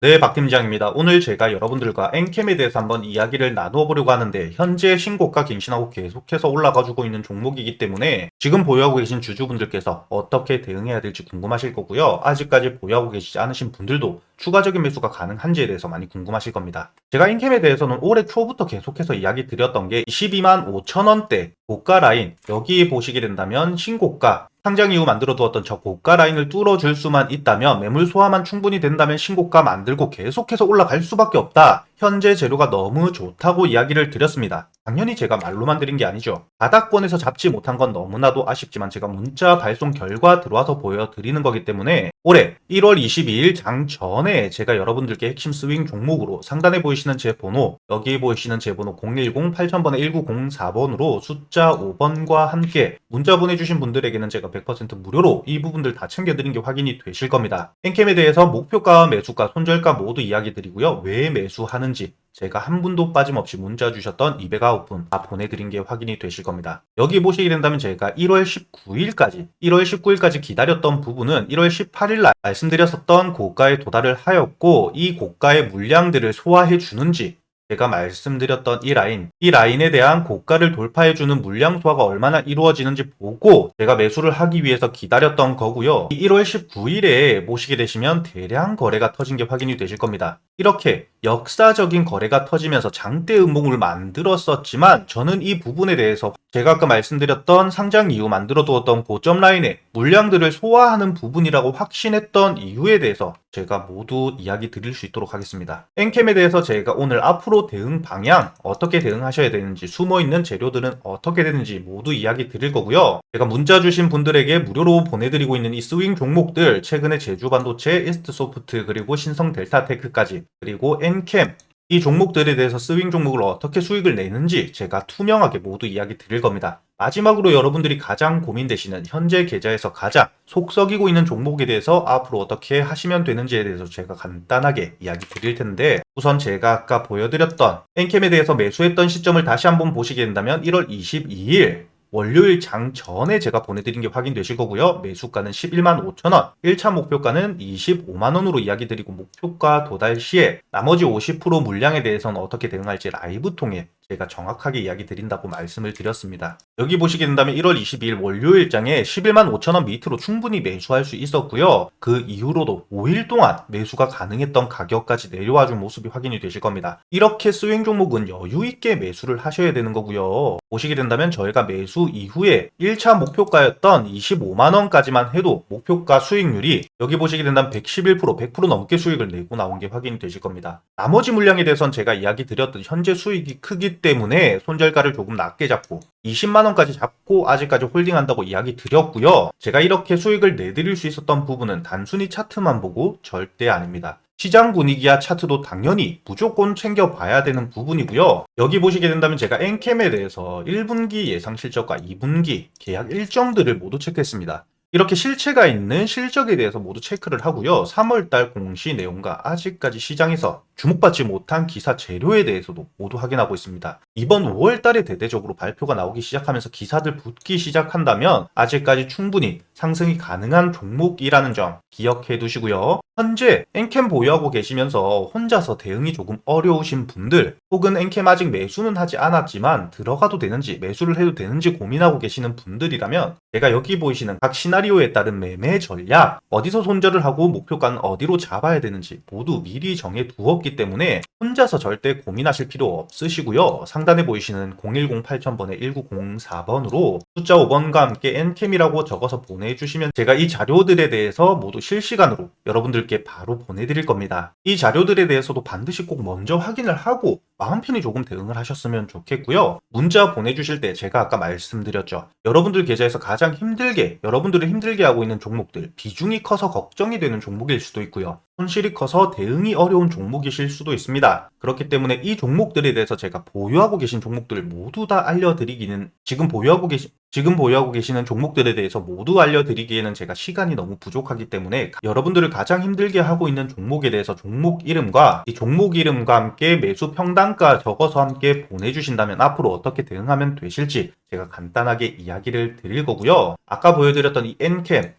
네, 박 팀장입니다. 오늘 제가 여러분들과 엔캠에 대해서 한번 이야기를 나누어 보려고 하는데 현재 신고가 갱신하고 계속해서 올라가주고 있는 종목이기 때문에 지금 보유하고 계신 주주분들께서 어떻게 대응해야 될지 궁금하실 거고요. 아직까지 보유하고 계시지 않으신 분들도 추가적인 매수가 가능한지에 대해서 많이 궁금하실 겁니다. 제가 인캠에 대해서는 올해 초부터 계속해서 이야기 드렸던 게 22만 5천 원대 고가 라인 여기 보시게 된다면 신고가 상장 이후 만들어 두었던 저 고가 라인을 뚫어줄 수만 있다면 매물 소화만 충분히 된다면 신고가 만들고 계속해서 올라갈 수밖에 없다. 현재 재료가 너무 좋다고 이야기를 드렸습니다. 당연히 제가 말로만 드린 게 아니죠. 바닥권에서 잡지 못한 건 너무나도 아쉽지만 제가 문자 발송 결과 들어와서 보여드리는 거기 때문에 올해 1월 22일 장 전에 제가 여러분들께 핵심 스윙 종목으로 상단에 보이시는 제 번호 여기 보이시는 제 번호 010 8000번에 1904번으로 숫자 5번과 함께 문자 보내주신 분들에게는 제가 100% 무료로 이 부분들 다 챙겨드린 게 확인이 되실 겁니다. 엔캠에 대해서 목표가 매수가 손절가 모두 이야기 드리고요. 왜 매수하는지 제가 한 분도 빠짐없이 문자 주셨던 209분 다 보내드린 게 확인이 되실 겁니다. 여기 보시게 된다면 제가 1월 19일까지 1월 19일까지 기다렸던 부분은 1월 18일 날 말씀드렸었던 고가에 도달을 하였고 이 고가의 물량들을 소화해 주는지 제가 말씀드렸던 이 라인, 이 라인에 대한 고가를 돌파해주는 물량 소화가 얼마나 이루어지는지 보고 제가 매수를 하기 위해서 기다렸던 거고요. 1월 19일에 모시게 되시면 대량 거래가 터진 게 확인이 되실 겁니다. 이렇게 역사적인 거래가 터지면서 장대 음봉을 만들었었지만 저는 이 부분에 대해서 제가 아까 말씀드렸던 상장 이후 만들어 두었던 고점 라인에 물량들을 소화하는 부분이라고 확신했던 이유에 대해서 제가 모두 이야기 드릴 수 있도록 하겠습니다. 엔캠에 대해서 제가 오늘 앞으로 대응 방향 어떻게 대응하셔야 되는지 숨어 있는 재료들은 어떻게 되는지 모두 이야기 드릴 거고요. 제가 문자 주신 분들에게 무료로 보내드리고 있는 이 스윙 종목들 최근에 제주 반도체, 이스트 소프트 그리고 신성 델타 테크까지 그리고 엔캠 이 종목들에 대해서 스윙 종목을 어떻게 수익을 내는지 제가 투명하게 모두 이야기 드릴 겁니다. 마지막으로 여러분들이 가장 고민되시는 현재 계좌에서 가장 속 썩이고 있는 종목에 대해서 앞으로 어떻게 하시면 되는지에 대해서 제가 간단하게 이야기 드릴 텐데 우선 제가 아까 보여드렸던 엔캠에 대해서 매수했던 시점을 다시 한번 보시게 된다면 1월 22일 월요일 장 전에 제가 보내드린 게 확인되실 거고요. 매수가는 11만 5천 원, 1차 목표가는 25만 원으로 이야기 드리고 목표가 도달 시에 나머지 50% 물량에 대해서는 어떻게 대응할지 라이브 통해 제가 정확하게 이야기 드린다고 말씀을 드렸습니다. 여기 보시게 된다면 1월 22일 월요일장에 11만 5천 원 밑으로 충분히 매수할 수 있었고요. 그 이후로도 5일 동안 매수가 가능했던 가격까지 내려와 준 모습이 확인이 되실 겁니다. 이렇게 스윙 종목은 여유 있게 매수를 하셔야 되는 거고요. 보시게 된다면 저희가 매수 이후에 1차 목표가였던 25만 원까지만 해도 목표가 수익률이 여기 보시게 된다면 111% 100% 넘게 수익을 내고 나온 게 확인이 되실 겁니다. 나머지 물량에 대해서는 제가 이야기 드렸던 현재 수익이 크기 때문에 손절가를 조금 낮게 잡고 20만 원까지 잡고 아직까지 홀딩한다고 이야기 드렸고요. 제가 이렇게 수익을 내드릴 수 있었던 부분은 단순히 차트만 보고 절대 아닙니다. 시장 분위기와 차트도 당연히 무조건 챙겨봐야 되는 부분이고요. 여기 보시게 된다면 제가 엔캠에 대해서 1분기 예상 실적과 2분기 계약 일정들을 모두 체크했습니다. 이렇게 실체가 있는 실적에 대해서 모두 체크를 하고요. 3월달 공시 내용과 아직까지 시장에서 주목받지 못한 기사 재료에 대해서도 모두 확인하고 있습니다. 이번 5월달에 대대적으로 발표가 나오기 시작하면서 기사들 붙기 시작한다면 아직까지 충분히 상승이 가능한 종목이라는 점 기억해 두시고요. 현재 엔캠 보유하고 계시면서 혼자서 대응이 조금 어려우신 분들 혹은 엔캠 아직 매수는 하지 않았지만 들어가도 되는지 매수를 해도 되는지 고민하고 계시는 분들이라면 제가 여기 보이시는 각 시나리오에 따른 매매 전략 어디서 손절을 하고 목표가는 어디로 잡아야 되는지 모두 미리 정해 두었기 때문에 혼자서 절대 고민하실 필요 없으시고요. 상단에 보이시는 010 8000번에 1904번으로 숫자 5번과 함께 엔캠이라고 적어서 보내 주시면 제가 이 자료들에 대해서 모두 실시간으로 여러분들께 바로 보내드릴 겁니다. 이 자료들에 대해서도 반드시 꼭 먼저 확인을 하고 마음 편히 조금 대응을 하셨으면 좋겠고요. 문자 보내주실 때 제가 아까 말씀드렸죠. 여러분들 계좌에서 가장 힘들게, 여러분들을 힘들게 하고 있는 종목들, 비중이 커서 걱정이 되는 종목일 수도 있고요. 손실이 커서 대응이 어려운 종목이실 수도 있습니다. 그렇기 때문에 이 종목들에 대해서 제가 보유하고 계신 종목들 모두 다 알려드리기는 지금 보유하고 계신 지금 보유하고 계시는 종목들에 대해서 모두 알려드리기에는 제가 시간이 너무 부족하기 때문에 여러분들을 가장 힘들게 하고 있는 종목에 대해서 종목 이름과 이 종목 이름과 함께 매수 평 단가 적어서 함께 보내주신다면 앞으로 어떻게 대응하면 되실지 제가 간단하게 이야기를 드릴 거고요. 아까 보여드렸던 이 엔캠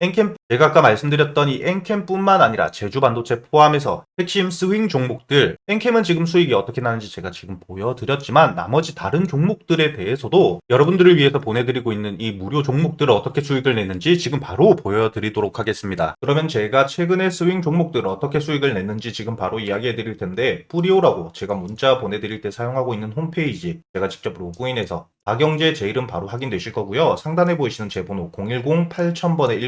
엔캠 제가 아까 말씀드렸던 이 엔캠뿐만 아니라 제주 반도체 포함해서 핵심 스윙 종목들, 엔캠은 지금 수익이 어떻게 나는지 제가 지금 보여드렸지만 나머지 다른 종목들에 대해서도 여러분들을 위해서 보내드리고 있는 이 무료 종목들을 어떻게 수익을 내는지 지금 바로 보여드리도록 하겠습니다. 그러면 제가 최근에 스윙 종목들을 어떻게 수익을 냈는지 지금 바로 이야기해 드릴 텐데 뿌리오라고 제가 문자 보내드릴 때 사용하고 있는 홈페이지 제가 직접 로그인해서 박영재 제 이름 바로 확인되실 거고요. 상단에 보이시는 제 번호 010-8000번에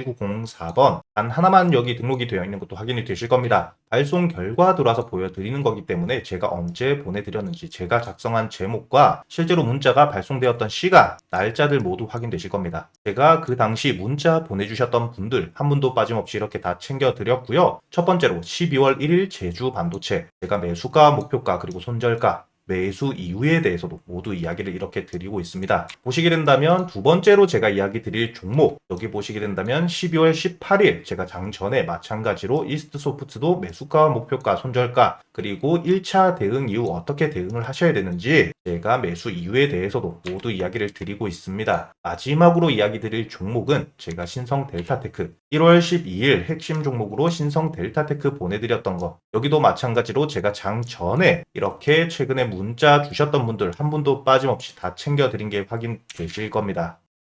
1904번 단 하나만 여기 등록이 되어 있는 것도 확인이 되실 겁니다. 발송 결과 들어와서 보여드리는 거기 때문에 제가 언제 보내드렸는지 제가 작성한 제목과 실제로 문자가 발송되었던 시간, 날짜들 모두 확인되실 겁니다. 제가 그 당시 문자 보내주셨던 분들 한 분도 빠짐없이 이렇게 다 챙겨드렸고요. 첫 번째로 12월 1일 제주 반도체 제가 매수가, 목표가 그리고 손절가 매수 이유에 대해서도 모두 이야기를 이렇게 드리고 있습니다. 보시게 된다면 두 번째로 제가 이야기 드릴 종목 여기 보시게 된다면 12월 18일 제가 장 전에 마찬가지로 이스트 소프트도 매수가 목표가 손절가 그리고 1차 대응 이후 어떻게 대응을 하셔야 되는지 제가 매수 이유에 대해서도 모두 이야기를 드리고 있습니다. 마지막으로 이야기 드릴 종목은 제가 신성 델타테크 1월 12일 핵심 종목으로 신성 델타테크 보내드렸던 거 여기도 마찬가지로 제가 장 전에 이렇게 최근에 문자 주셨던 분들 한 분도 빠짐없이 다 챙겨드린 게 확인되실 겁니다.